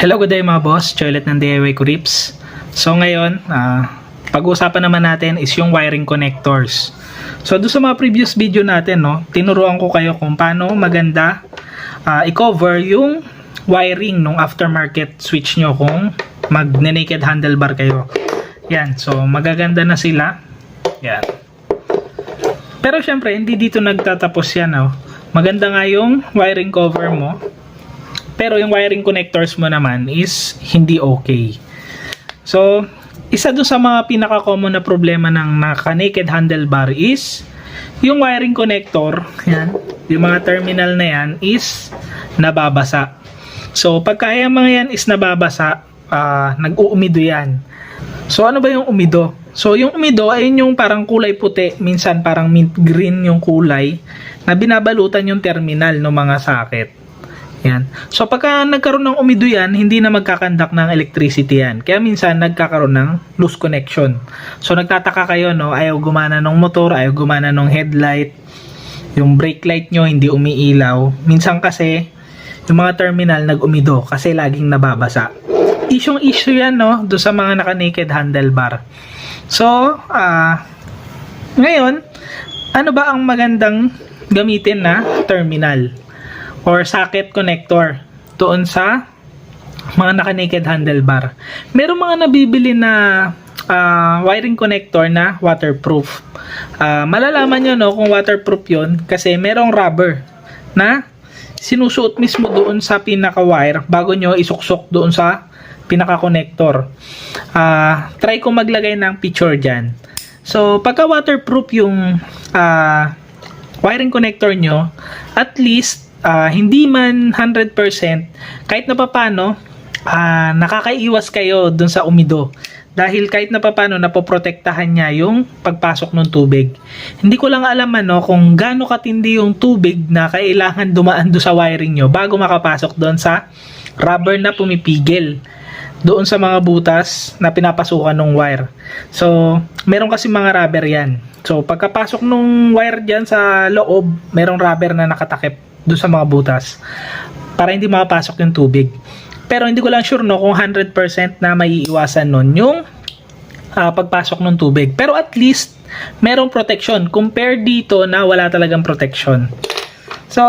Hello, good day mga boss. Choilet ng DIY Crips. So ngayon, ah, pag-uusapan naman natin is yung wiring connectors. So doon sa mga previous video natin, no, tinuruan ko kayo kung paano maganda ah, i-cover yung wiring ng aftermarket switch nyo kung mag-naked handlebar kayo. Yan, so magaganda na sila. Yan. Pero syempre, hindi dito nagtatapos yan. No? Maganda nga yung wiring cover mo. Pero yung wiring connectors mo naman is hindi okay. So, isa doon sa mga pinaka-common na problema ng naka-naked handlebar is yung wiring connector, yan, yung mga terminal na yan is nababasa. So, pagka yung mga yan is nababasa, ah, nag-uumido yan. So, ano ba yung umido? So, yung umido ay yung parang kulay puti, minsan parang mint green yung kulay na binabalutan yung terminal ng mga socket. Yan. So pagka nagkaroon ng umido yan, hindi na magkakandak ng electricity yan. Kaya minsan nagkakaroon ng loose connection. So nagtataka kayo, no, ayaw gumana ng motor, ayaw gumana ng headlight, yung brake light nyo hindi umiilaw. Minsan kasi, yung mga terminal nag-umido kasi laging nababasa. Isyong issue yan, no, do sa mga naka-naked handlebar. So, ah, ngayon, ano ba ang magandang gamitin na terminal? Or socket connector doon sa mga naka-naked handlebar. Meron mga nabibili na ah, wiring connector na waterproof. Ah, malalaman nyo no, kung waterproof yon kasi merong rubber na sinusuot mismo doon sa pinaka-wire bago nyo isuksok doon sa pinaka-connector. Ah, try ko maglagay ng picture dyan. So, pagka waterproof yung ah, wiring connector nyo, at least ah, hindi man 100%, kahit na papano, ah, nakakaiwas kayo dun sa umido. Dahil kahit na papano, napoprotektahan niya yung pagpasok ng tubig. Hindi ko lang alam ano, kung gaano katindi yung tubig na kailangan dumaan do sa wiring nyo bago makapasok doon sa rubber na pumipigil doon sa mga butas na pinapasukan ng wire. So, meron kasi mga rubber yan. So, pagkapasok ng wire dyan sa loob, merong rubber na nakatakip doon sa mga butas para hindi makapasok yung tubig. Pero hindi ko lang sure no kung 100% na maiiwasan nun yung ah, pagpasok ng tubig. Pero at least merong protection compared dito na wala talagang protection. So,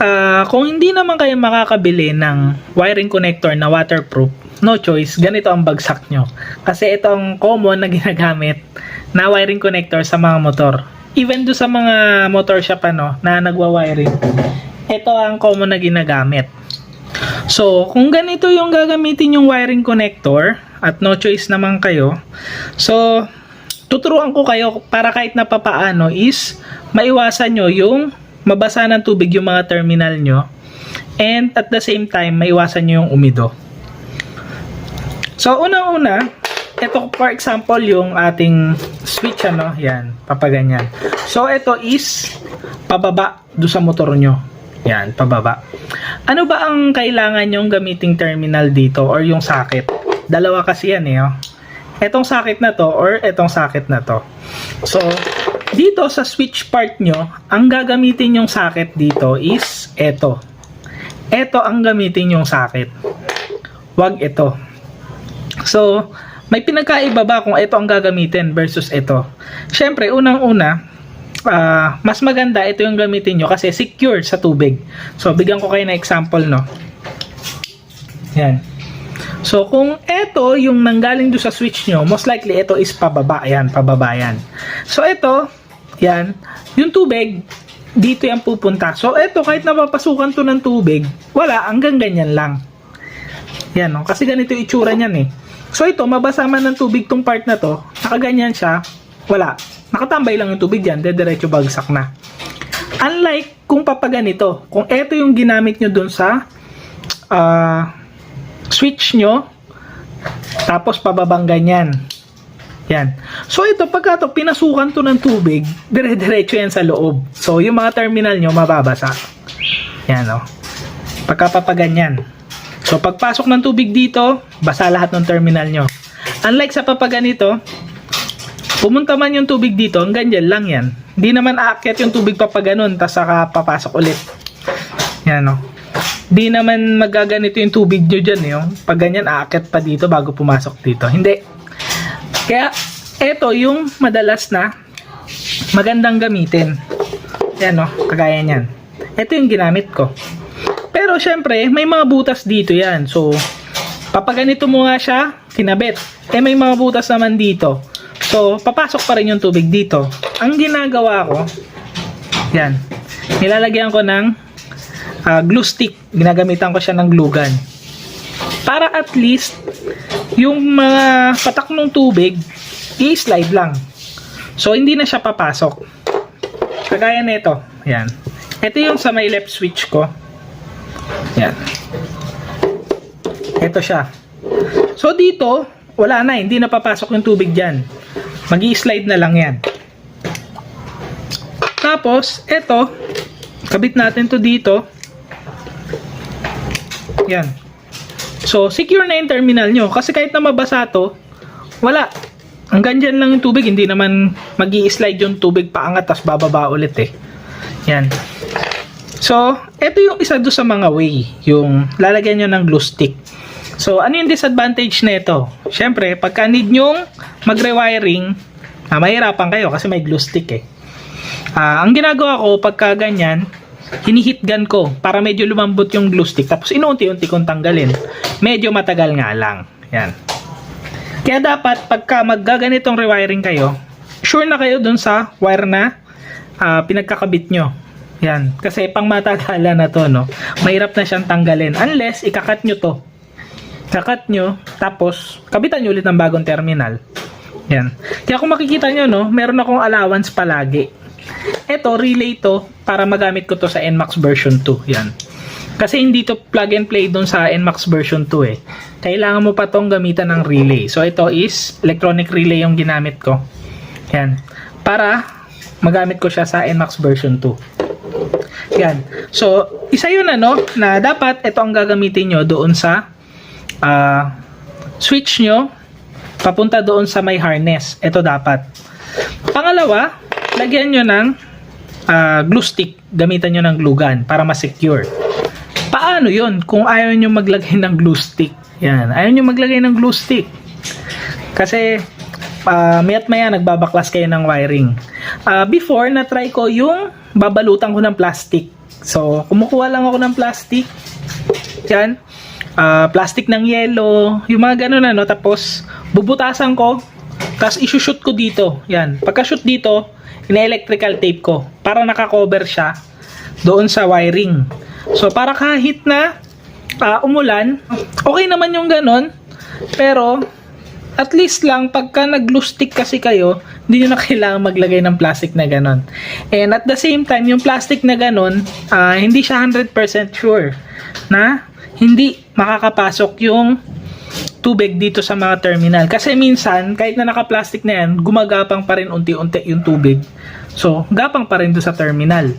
ah, kung hindi naman kayo makakabili ng wiring connector na waterproof, no choice, ganito ang bagsak nyo. Kasi ito ang common na ginagamit na wiring connector sa mga motor. Even do sa mga motor shop ano, na nagwa-wiring, ito ang common na ginagamit. So, kung ganito yung gagamitin yung wiring connector at no choice naman kayo, so tuturuan ko kayo para kahit na papaano is maiwasan nyo yung mabasa ng tubig yung mga terminal nyo and at the same time maiwasan nyo yung umido. So, unang-una, ito for example yung ating switch ano, yan, papaganyan. So, ito is pababa do sa motor nyo. Yan, pababa. Ano ba ang kailangan yung gamiting terminal dito or yung socket? Dalawa kasi yan eh. Oh. Etong socket na to or etong socket na to. So, dito sa switch part nyo, ang gagamitin yung socket dito is eto. Eto ang gamitin yung socket. Wag ito. So, may pinagkaiba ba kung ito ang gagamitin versus ito? Siyempre, unang-una, ah, mas maganda ito yung gamitin nyo kasi secure sa tubig. So, bigyan ko kayo na example, no? Yan. So, kung ito yung nanggaling do sa switch nyo, most likely ito is pababa. Yan, pababa yan. So, ito, yan, yung tubig, dito yan pupunta. So, ito, kahit napapasukan to ng tubig, wala, hanggang ganyan lang. Yan, no? Kasi ganito yung itsura niyan eh. So, ito, mabasa man ng tubig tong part na to, nakaganyan siya, wala. Nakatambay lang yung tubig yan, dediretso bagsak na. Unlike kung papaganito, kung ito yung ginamit nyo dun sa ah, switch nyo, tapos pababang ganyan. Yan. So ito, pagka to, pinasukan to ng tubig, dire-diretso yan sa loob. So yung mga terminal nyo, mababasa. Yan o. Pagka papaganyan. So pagpasok ng tubig dito, basa lahat ng terminal nyo. Unlike sa papaganito, pumunta man yung tubig dito, hanggang dyan lang yan. Hindi naman aakyat yung tubig papaganon, tapos saka papasok ulit. Yan o. di naman magaganito yung tubig nyo dyan. eh, Yung pag ganyan, aakit pa dito bago pumasok dito. Hindi. Kaya, eto yung madalas na magandang gamitin. Yan no, kagaya niyan. Ito yung ginamit ko. Pero syempre, may mga butas dito yan. So, papaganito mo nga siya, kinabit. Eh may mga butas naman dito. So, papasok pa rin yung tubig dito. Ang ginagawa ko, yan. Nilalagyan ko ng ah, glue stick. Ginagamitan ko siya ng glue gun. Para at least, yung mga patak ng tubig, i-slide lang. So, hindi na siya papasok. Kagaya nito. Yan. Ito yung sa may left switch ko. Yan. Ito siya. So, dito, wala na. Hindi na papasok yung tubig dyan. mag slide na lang yan. Tapos, ito, kabit natin to dito. Yan. So, secure na yung terminal nyo. Kasi kahit na mabasa to, wala. Hanggang dyan lang yung tubig. Hindi naman mag slide yung tubig paangat tapos bababa ulit eh. Yan. So, ito yung isa do sa mga way. Yung lalagyan nyo ng glue stick. So, ano yung disadvantage nito? Siyempre, pagka need nyong mag-rewiring, ah, mahirapan kayo kasi may glue stick eh. Ah, ang ginagawa ko pagka ganyan, hinihit gun ko para medyo lumambot yung glue stick tapos inuunti-unti kong tanggalin. Medyo matagal nga lang. Yan. Kaya dapat pagka maggaganitong rewiring kayo, sure na kayo dun sa wire na ah, pinagkakabit nyo. Yan. Kasi pang matagalan na to, no? Mahirap na siyang tanggalin. Unless, ikakat nyo to. Kakat nyo, tapos, kabitan nyo ulit ng bagong terminal. Yan. Kaya kung makikita nyo, no, meron akong allowance palagi. Ito, relay to, para magamit ko to sa NMAX version 2. Yan. Kasi hindi to plug and play doon sa NMAX version 2 eh. Kailangan mo pa tong gamitan ng relay. So, ito is electronic relay yung ginamit ko. Yan. Para magamit ko siya sa NMAX version 2. Yan. So, isa yun ano, na dapat ito ang gagamitin nyo doon sa ah, switch nyo papunta doon sa may harness. Ito dapat. Pangalawa, lagyan nyo ng ah, glue stick. Gamitan nyo ng glue gun para ma-secure. Paano yun kung ayaw nyo maglagay ng glue stick? Yan. Ayaw nyo maglagay ng glue stick. Kasi, uh, mayat maya nagbabaklas kayo ng wiring. Ah, before, na-try ko yung babalutan ko ng plastic. So, kumukuha lang ako ng plastic. Yan. Ah, plastic ng yellow. Yung mga ganun ano. Tapos, bubutasan ko. Tapos, isushoot ko dito. Yan. Pagka-shoot dito, ina-electrical tape ko. Para nakakover siya doon sa wiring. So, para kahit na ah, umulan, okay naman yung ganun. Pero, at least lang, pagka nag-glue stick kasi kayo, hindi nyo na kailangan maglagay ng plastic na ganon. And at the same time, yung plastic na ganon, ah, hindi siya 100% sure na hindi makakapasok yung tubig dito sa mga terminal. Kasi minsan, kahit na naka-plastic na yan, gumagapang pa rin unti-unti yung tubig. So, gapang pa rin doon sa terminal.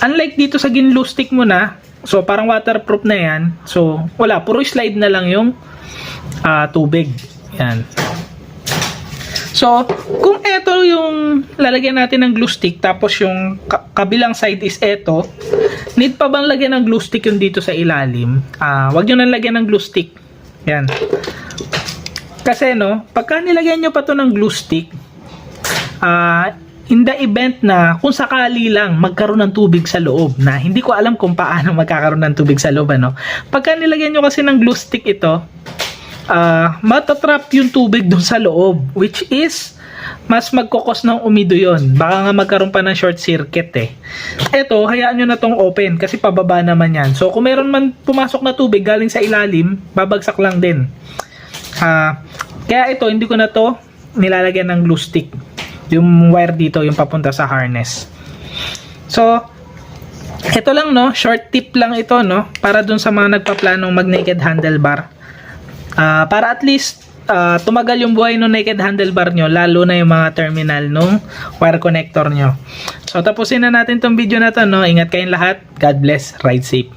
Unlike dito sa ginglue stick mo na, so parang waterproof na yan. So, wala, puro slide na lang yung ah, tubig. Yan. So, kung ito yung lalagyan natin ng glue stick, tapos yung ka- kabilang side is ito, need pa bang lagyan ng glue stick yung dito sa ilalim? Ah, wag nyo nang lagyan ng glue stick. Yan. Kasi no, pagka nilagyan nyo pa to ng glue stick, ah, in the event na kung sakali lang magkaroon ng tubig sa loob na hindi ko alam kung paano magkakaroon ng tubig sa loob ano. Pagka nilagyan nyo kasi ng glue stick ito, ah matatrap yung tubig dun sa loob which is mas magkokos ng umido yon baka nga magkaroon pa ng short circuit eh. Eto hayaan nyo na tong open kasi pababa naman yan. So kung meron man pumasok na tubig galing sa ilalim babagsak lang din. Ah, kaya ito hindi ko na to nilalagyan ng glue stick. Yung wire dito yung papunta sa harness. So ito lang no? Short tip lang ito no? Para dun sa mga nagpaplanong mag naked handlebar Ah, para at least ah, tumagal yung buhay ng naked handlebar nyo, lalo na yung mga terminal nung wire connector nyo. So, tapusin na natin tong video na to, no? Ingat kayong lahat. God bless. Ride safe.